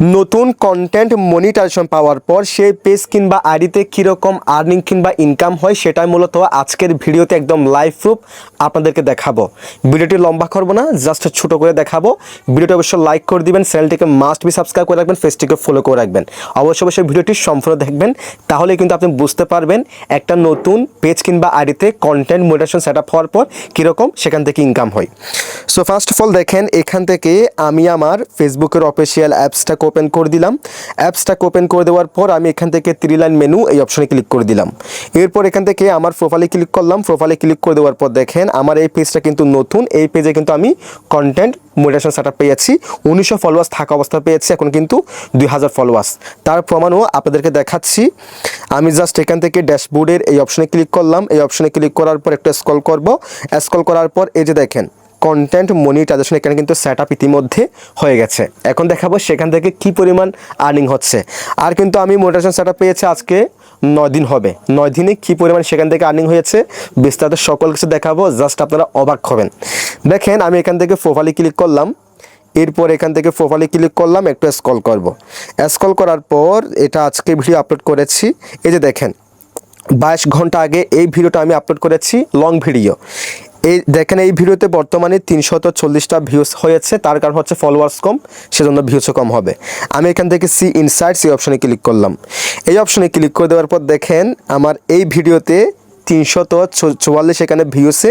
নতুন content monetization পাওয়ার পর সেই পেজ কিংবা আইডিতে কীরকম আর্নিং কিংবা ইনকাম হয় সেটাই মূলত আজকের ভিডিওতে একদম লাইভ প্রুফ আপনাদেরকে দেখাবো। ভিডিওটি লম্বা করব না জাস্ট ছোট করে দেখাবো। ভিডিওটি অবশ্যই লাইক করে দিবেন, চ্যানেলটিকে মাস্ট বি সাবস্ক্রাইব করে রাখবেন ফেসটিকে ফলো করে রাখবেন। অবশ্যই অবশ্যই ভিডিওটি সম্পূর্ণ দেখবেন, তাহলে কিন্তু আপনি বুঝতে পারবেন একটা নতুন পেজ কিংবা আইডিতে কন্টেন্ট মনিটাইজেশন সেট আপ হওয়ার পর কীরকম সেখান থেকে ইনকাম হয়। সো ফার্স্ট অফ অল দেখেন, এখান থেকে আমি আমার ফেসবুকের অফিসিয়াল অ্যাপসটাকে ওপেন করে দিলাম। অ্যাপসটাকে ওপেন করে দেওয়ার পর আমি এখান থেকে থ্রি লাইন মেনু এই অপশনে ক্লিক করে দিলাম। এরপর এখান থেকে আমার প্রোফাইলে ক্লিক করলাম। প্রোফাইলে ক্লিক করে দেওয়ার পর দেখেন, আমার এই পেজটা কিন্তু নতুন। এই পেজে কিন্তু আমি কন্টেন্ট মোটিভেশন সেট আপ পেয়েছি উনিশশো ফলোয়ার্স থাকা অবস্থা পেয়েছি এখন কিন্তু দুই হাজার ফলোয়ার্স তার প্রমাণও আপনাদেরকে দেখাচ্ছি। আমি জাস্ট এখান থেকে ড্যাশবোর্ডের এই অপশনে ক্লিক করলাম। এই অপশনে ক্লিক করার পর একটু স্ক্রল করব। স্ক্রল করার পর এই যে দেখেন কন্টেন্ট মনিটাইজেশন এখানে কিন্তু সেট আপ ইতিমধ্যে হয়ে গেছে। এখন দেখাবো সেখান থেকে কি পরিমাণ আর্নিং হচ্ছে। আর কিন্তু আমি মনিটাইজেশন সেট আপ পেয়েছি আজকে নয় দিন হবে। নয় দিনে কি পরিমাণ সেখান থেকে আর্নিং হয়েছে বিস্তারিত সকল কিছু দেখাবো। জাস্ট আপনারা অবাক হবেন। দেখেন, আমি এখান থেকে প্রোফাইলে ক্লিক করলাম। এরপর এখান থেকে প্রোফাইলে ক্লিক করলাম, একটু স্ক্রল করব। স্ক্রল করার পর এটা আজকে ভিডিও আপলোড করেছি। এই যে দেখেন, বাইশ ঘণ্টা আগে এই ভিডিওটা আমি আপলোড করেছি লং ভিডিও এই দেখেন, এই ভিডিওতে বর্তমানে তিনশত চল্লিশটা ভিউস হয়েছে। তার কারণ হচ্ছে ফলোয়ার্স কম, সেজন্য ভিউসও কম হবে। আমি এখান থেকে সি ইনসাইটস এই অপশনে ক্লিক করলাম। এই অপশনে ক্লিক করে দেওয়ার পর দেখেন, আমার এই ভিডিওতে তিনশত চুয়াল্লিশ এখানে ভিউসে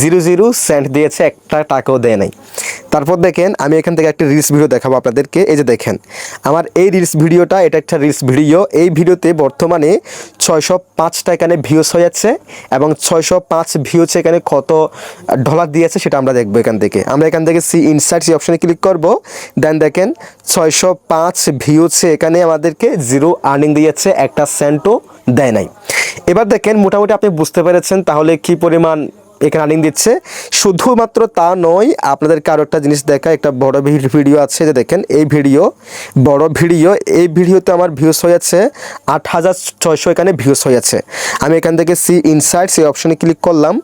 জিরো জিরো সেন্ট দিয়েছে, একটা টাকাও দেয় নাই। তারপর দেখেন, আমি এখান থেকে একটা রিলস ভিডিও দেখাবো আপনাদেরকে। এই যে দেখেন, আমার এই রিলস ভিডিওটা এটা একটা রিলস ভিডিও এই ভিডিওতে বর্তমানে ছয়শো পাঁচটা এখানে ভিউস হয়ে যাচ্ছে এবং ছয়শো পাঁচ ভিউস এখানে কত ডলার দিয়েছে সেটা আমরা দেখব এখান থেকে। আমরা এখান থেকে সি ইনসাইটস সি অপশনে ক্লিক করব। দেন দেখেন, ছয়শো পাঁচ ভিউসে এখানে আমাদেরকে জিরো আর্নিং দিয়েছে, একটা সেন্টও দেয় নাই। এবার দেখেন মোটামুটি আপনি বুঝতে পেরেছেন তাহলে কি পরিমাণ এখানে আর্নিং দিচ্ছে। শুধুমাত্র তা নয়, আপনাদেরকে আরও একটা জিনিস দেখা একটা বড় ভিডিও আছে যে দেখেন, এই ভিডিও বড় ভিডিও এই ভিডিওতে আমার ভিউস হয়েছে আট হাজার ছয়শো এখানে ভিউস হয়েছে আমি এখান থেকে সি ইনসাইটস এই অপশনে ক্লিক করলাম।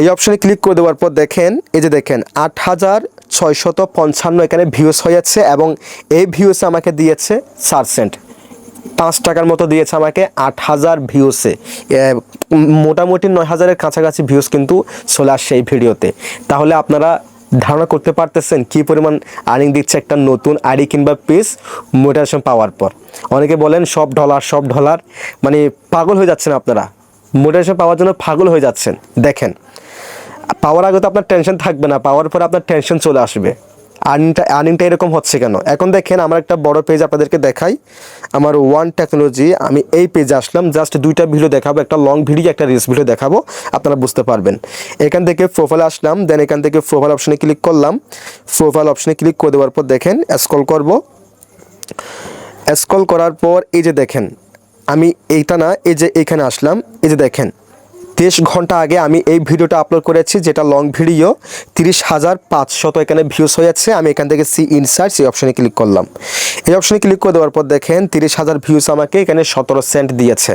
এই অপশনে ক্লিক করে দেওয়ার পর দেখেন, এই যে দেখেন, আট হাজার ছয়শত পঞ্চান্ন এখানে ভিউস হয়েছে এবং এই ভিউস আমাকে দিয়েছে চার সেন্ট পাঁচ টাকার মতো দিয়েছে আমাকে আট হাজার ভিউসে মোটামুটি নয় হাজারের কাছাকাছি ভিউস কিন্তু চলে আসছে এই ভিডিওতে। তাহলে আপনারা ধারণা করতে পারতেছেন কি পরিমাণ আর্নিং দিচ্ছে একটা নতুন আইডি কিংবা পেজ মোটিভেশন পাওয়ার পর। অনেকে বলেন, সব ডলার সব ডলার মানে পাগল হয়ে যাচ্ছেন আপনারা। মোটিভেশন পাওয়ার জন্য পাগল হয়ে যাচ্ছেন। দেখেন, পাওয়ার আগে তো আপনার টেনশন থাকবে না, পাওয়ার পরে আপনার টেনশন চলে আসবে। আর্নিংটা আর্নিংটা এরকম হচ্ছে কেন? এখন দেখেন, আমার একটা বড় পেজ আপনাদেরকে দেখাই। আমার ওয়ান টেকনোলজি আমি এই পেজে আসলাম জাস্ট দুইটা ভিডিও দেখাবো, একটা লং ভিডিও একটা রিলস ভিডিও দেখাবো, আপনারা বুঝতে পারবেন। এখান থেকে প্রোফাইল আসলাম দেন এখান থেকে প্রোফাইল অপশনে ক্লিক করলাম। প্রোফাইল অপশনে ক্লিক করে দেওয়ার পর দেখেন স্ক্রল করব। স্ক্রল করার পর এই যে দেখেন, আমি এইটা না, এই যে এখানে আসলাম, এই যে দেখেন তেইশ ঘণ্টা আগে আমি এই ভিডিওটা আপলোড করেছি, যেটা লং ভিডিও তিরিশ হাজার পাঁচশত এখানে ভিউস হয়েছে। আমি এখান থেকে সি ইনসার্টস এই অপশনে ক্লিক করলাম। এই অপশনে ক্লিক করে দেওয়ার পর দেখেন, তিরিশ হাজার ভিউস আমাকে এখানে সতেরো সেন্ট দিয়েছে।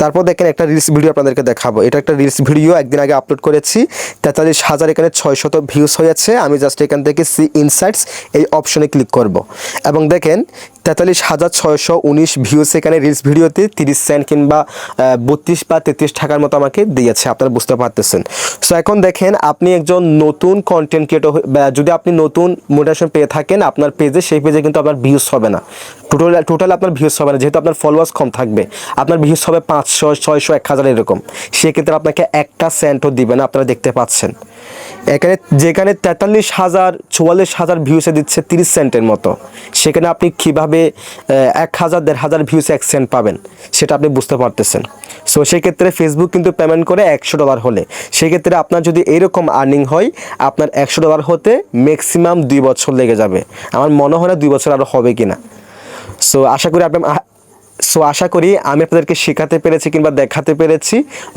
তারপর দেখেন একটা রিলস ভিডিও আপনাদেরকে দেখাবো। এটা একটা রিলস ভিডিও একদিন আগে আপলোড করেছি, তেতাল্লিশ হাজার এখানে ছয়শত ভিউস হয়েছে। আমি জাস্ট এখান থেকে সি ইনসাইটস এই অপশনে ক্লিক করব। এবং দেখেন, তেতাল্লিশ হাজার ছয়শো উনিশ ভিউস এখানে রিলস ভিডিওতে তিরিশ সেন্ট কিংবা বত্রিশ বা তেত্রিশ টাকার মতো আমাকে দিয়েছে, আপনারা বুঝতে পারতেছেন। সো এখন দেখেন, আপনি একজন নতুন কন্টেন্ট ক্রিয়েটর যদি আপনি নতুন মোটিভেশন পেয়ে থাকেন, আপনার পেজে সেই পেজে কিন্তু আপনার ভিউস হবে না। টোটাল টোটাল আপনার ভিউস হবে না, যেহেতু আপনার ফলোয়ার্স কম থাকবে। আপনার ভিউস হবে পাঁচশো, ছয়শো, এক হাজার এরকম। সেক্ষেত্রে আপনাকে একটা সেন্টও দিবে না, আপনারা দেখতে পাচ্ছেন। এখানে, যেখানে তেতাল্লিশ হাজার, চুয়াল্লিশ হাজার ভিউসে দিচ্ছে তিরিশ সেন্টের মতো। সেখানে আপনি কীভাবে এক হাজার, দেড় হাজার ভিউসে এক সেন্ট পাবেন, সেটা আপনি বুঝতে পারতেছেন। সো সেক্ষেত্রে ফেসবুক কিন্তু পেমেন্ট করে একশো ডলার হলে। সেক্ষেত্রে আপনার যদি এরকম আর্নিং হয়, আপনার একশো ডলার হতে ম্যাক্সিমাম দুই বছর লেগে যাবে। আমার মনে হয় না দুই বছর আরও হবে কিনা। সো আশা করি আপনি সো আশা করি আমি আপনাদেরকে শেখাতে পেরেছি কিংবা দেখাতে পেরেছি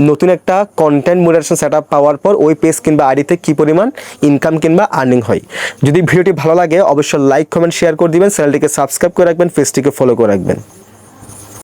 নতুন একটা কন্টেন্ট মোডারেশন সেট পাওয়ার পর ওই পেজ কিংবা আইডিতে কী পরিমাণ ইনকাম কিংবা আর্নিং হয়। যদি ভিডিওটি ভালো লাগে, অবশ্যই লাইক কমেন্ট শেয়ার করে দিবেন। চ্যানেলটিকে সাবস্ক্রাইব করে রাখবেন পেজটিকে ফলো করে রাখবেন।